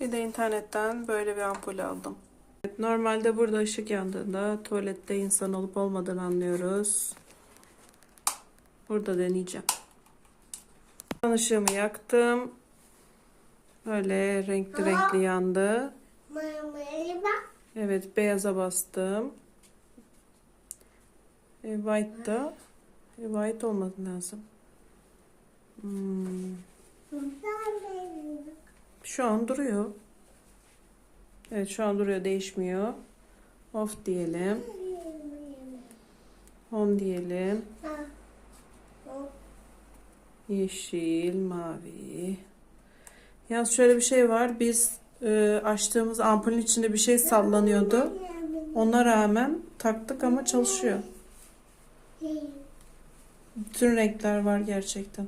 Bir de internetten böyle bir ampul aldım. Normalde burada ışık yandığında tuvalette insan olup olmadığını anlıyoruz. Burada deneyeceğim. Işığımı yaktım. Böyle renkli renkli yandı. Evet beyaza bastım. E, white'da e, white olması lazım. Şu an duruyor. Evet şu an duruyor değişmiyor. Off diyelim. On diyelim. Yeşil, mavi. Yalnız şöyle bir şey var. Biz e, açtığımız ampulün içinde bir şey sallanıyordu. Ona rağmen taktık ama çalışıyor. Bütün renkler var gerçekten.